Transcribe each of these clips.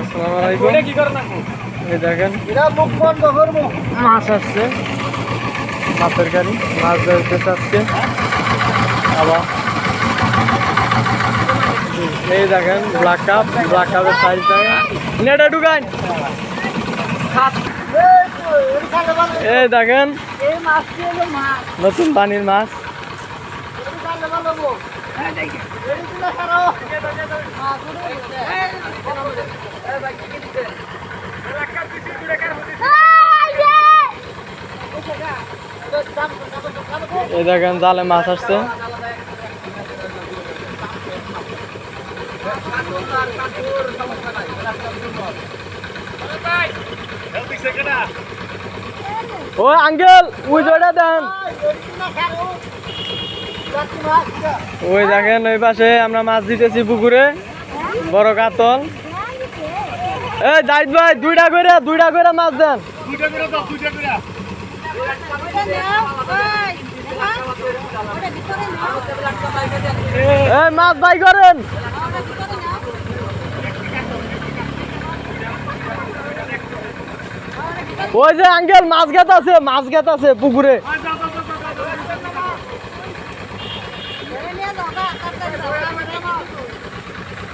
আসসালামু আলাইকুম। এই দেখেন মাছ আসছে। মাছের গাড়ি মাছ ধরতে চাচ্ছে। আবার এই দেখেন ব্ল্যাক কাপ ব্ল্যাক কাপের সাইজ দেখেন নেটে ঢুকান। এই দেখেন নতুন পানির মাছ। এই দেখেন জালে মাছ আসছে। ও আঙ্কেল ওই জোড়া দেন এগুলো ছাড়াও বাকি মাছ এটা। ওই দেখেন ওই পাশে আমরা মাছ দিতেছি পুকুরে। বড় কাতল। এই জাহিদ ভাই দুইটা করে দুইটা করে মাছ দেন। এই মাছ ভাই করেন। ওই যে আঙ্কেল মাছ গেত আছে মাছ গেত আছে পুকুরে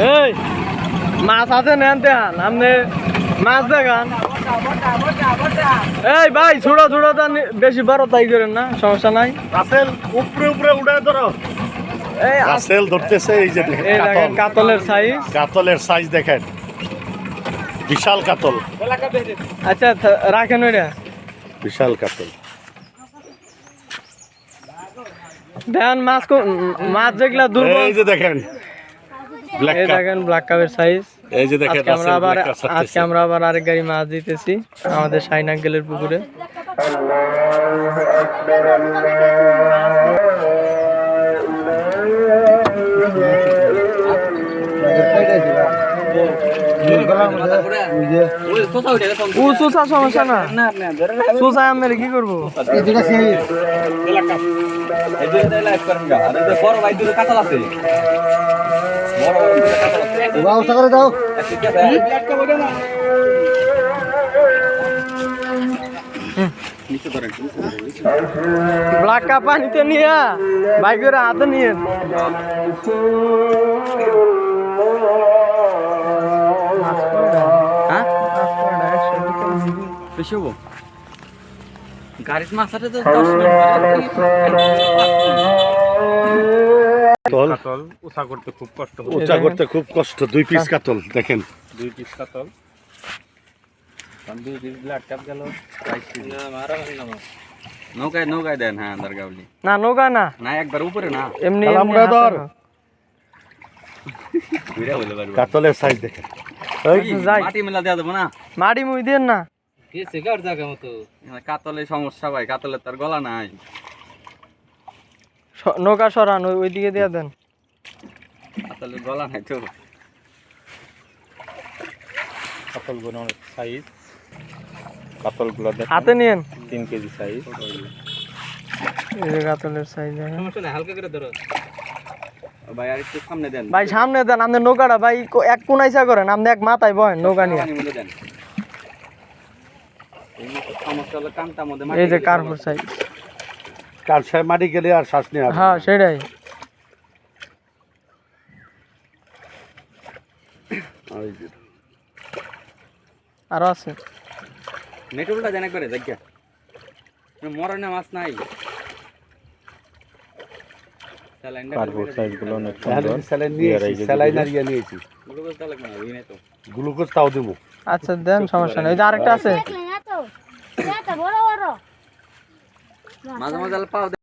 এই মাছ আছে নেন দেখান আপনি মাছ দেখান। এই ভাই ছোটো তা বেশি বড় তাই করেন না সমস্যা নাই। রাসেল উপরে উপরে উঠে ধরো। এই রাসেল ধরতেছে এই যে দেখেন কাতল। কাতলের সাইজ কাতলের সাইজ দেখেন। বিশাল কাতল। আচ্ছা থ- রাখেন ওইটা। বিশাল কাতল। দেখেন মাছ কো- মাছ যেগুলা দুর্বল। এই যে দেখেন ব্ল্যাক এই দেখেন ব্ল্যাক কাপের সাইজ এই যে দেখেন আজকে আমরা আবার আজকে। আমরা আরেক গাড়ি মাছ দিতেছি আমাদের শাইন আঙ্কেলের পুকুরে। সুসা সমস্যা না? সুসা আমরা কি করব? কাপ ব্যবস্থা করে দাও ব্ল্যাক কাপ পানিতে নিয়ে বাইকের হাতে নিয়ে হ্যাঁ বেশি হব গাড়ির মাথাতে তো দশ মিনিট কাতল। উষা করতে খুব কষ্ট উঁচা করতে খুব কষ্ট দুই পিস কাতল দেখেন। দুই পিস কাতল। দুই পিস ব্ল্যাক গেল। নৌকায় নৌকায় দেন হ্যাঁ দরগাবলি না নৌকা না। না একবার উপরে না। এমনি কাতলের সাইজ দেখেন। মাটি মেলা দেওয়া দেবো না। মাটি মুই দেন না। কাতলে সমস্যা ভাই কাতলে তার গলা নাই। নৌকা সরান ওই দিকে দিয়ে দেন। কাতলে গলা নাই তো। কাতলগুলো অনেক সাইজ কাতলগুলো হাতে নিয়েন। তিন কেজি সাইজ এই যে কাতলের সাইজ ভাই আর একটু সামনে দেন। ভাই সামনে দেন আপনি নৌকাটা ভাই এক কোনাইসা করেন আপনি এক মাথায় বহেন নৌকা নিয়ে। দেন। এই যে কার্পুর সাইজ কার সাহেব মাটি গেলে আর শ্বাস নেওয়া হ্যাঁ সেটাই। আরও আছে। নেটুলটা দেন একবারে জায়গা মরণে মাছ নাই। স্যালাইনটা কার্বোর সাইজগুলো অনেক তাহলে সুন্দর। কি স্যালাইন নিয়েছি এই যে স্যালাইন দিকে। আর ইয়ে নিয়েছি গ্লুকোজ দেওয়া লাগবে না ওই নাই তো। গ্লুকোজ তাও দেবো। আচ্ছা দেন সমস্যা নেই। আরেকটা আছে বড় বড় মাঝে মাঝে পাও